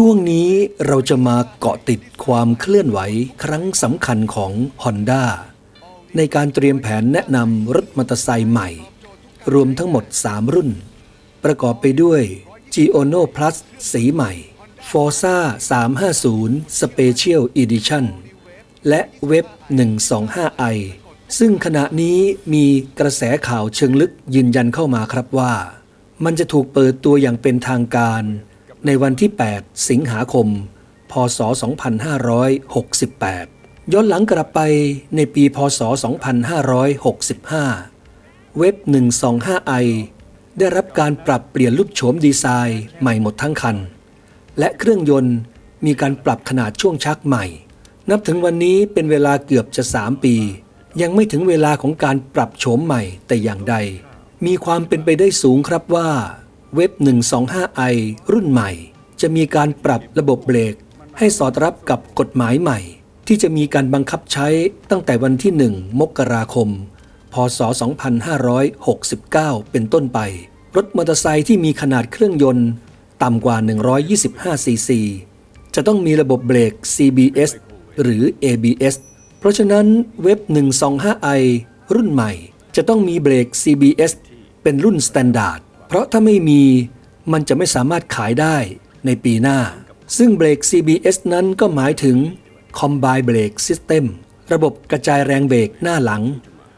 ช่วงนี้เราจะมาเกาะติดความเคลื่อนไหวครั้งสำคัญของ Honda ในการเตรียมแผนแนะนำรถมอเตอร์ไซค์ใหม่ รวมทั้งหมด 3 รุ่น ประกอบไปด้วย g i o n o Plus สีใหม่ Forza 350 Special Edition และเว็บ 125i ซึ่งขณะนี้มีกระแสข่าวเชิงลึกยืนยันเข้ามาครับว่า มันจะถูกเปิดตัวอย่างเป็นทางการ ในวันที่ 8 สิงหาคม พศ 2568 ย้อนหลังกลับไปในปี พศ 2565 เว็บ 125i ได้รับการปรับเปลี่ยนรูปโฉมดีไซน์ใหม่หมดทั้งคัน และเครื่องยนต์มีการปรับขนาดช่วงชักใหม่ นับถึงวันนี้เป็นเวลาเกือบจะ 3 ปี ยังไม่ถึงเวลาของการปรับโฉมใหม่แต่อย่างใด มีความเป็นไปได้สูงครับว่า เว็บ 125i รุ่นใหม่ จะมีการปรับระบบเบรก ให้สอดรับกับกฎหมายใหม่ ที่จะมีการบังคับใช้ตั้งแต่วันที่ 1 มกราคม พศ 2569 เป็นต้นไป รถมอเตอร์ไซค์ที่มีขนาดเครื่องยนต์ ต่ำกว่า 125 ซีซี จะต้องมีระบบเบรก CBS หรือ ABS เพราะฉะนั้นเว็บ 125i รุ่นใหม่ จะต้องมีเบรก CBS เป็นรุ่น Standard เพราะถ้าไม่มีมันจะไม่สามารถขายได้ในปีหน้า ซึ่งเบรก CBS นั้นก็หมายถึง Combine Brake System ระบบกระจายแรงเบรกหน้าหลัง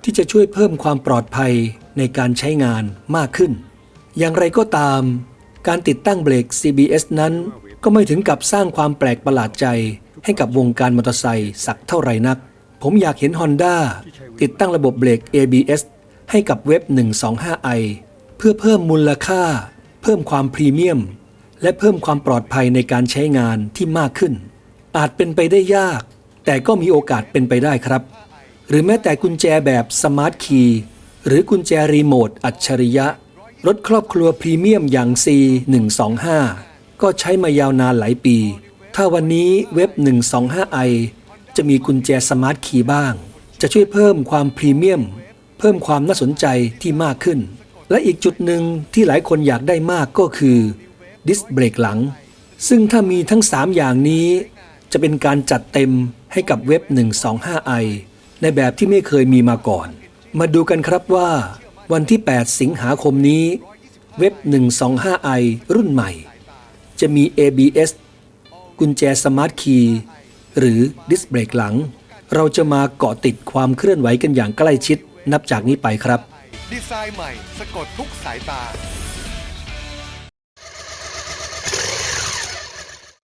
ที่จะช่วยเพิ่มความปลอดภัยในการใช้งานมากขึ้น อย่างไรก็ตาม การติดตั้งเบรก CBS นั้น ก็ไม่ถึงกับสร้างความแปลกประหลาดใจ ให้กับวงการมอเตอร์ไซค์สักเท่าไรนัก ผมอยากเห็น Honda ติดตั้งระบบเบรก ABS ให้กับเว็บ 125i เพื่อเพิ่มมูลค่า เพิ่มความพรีเมียม และเพิ่มความปลอดภัยในการใช้งานที่มากขึ้น อาจเป็นไปได้ยาก แต่ก็มีโอกาสเป็นไปได้ครับ หรือแม้แต่กุญแจแบบสมาร์ทคีย์หรือกุญแจรีโมทอัจฉริยะ รถครอบครัวพรีเมียมอย่าง C125 ก็ใช้มายาวนานหลายปี ถ้าวันนี้เว็บ 125i จะมีกุญแจสมาร์ทคีย์บ้าง จะช่วยเพิ่มความพรีเมียม เพิ่มความน่าสนใจที่มากขึ้น และอีกจุดหนึ่งที่หลายคนอยากได้มากก็คือดิสเบรกหลัง ซึ่งถ้ามีทั้ง 3 อย่างนี้ จะเป็นการจัดเต็มให้กับเว็บ 125i ในแบบที่ไม่เคยมีมาก่อน มาดูกันครับว่าวันที่ 8 สิงหาคมนี้ เว็บ 125i รุ่นใหม่ จะมี ABS กุญแจสมาร์ทคีย์หรือดิสเบรกหลัง เราจะมาเกาะติดความเคลื่อนไหวกันอย่างใกล้ชิดนับจากนี้ไปครับ ดีไซน์ใหม่สะกดทุกสายตา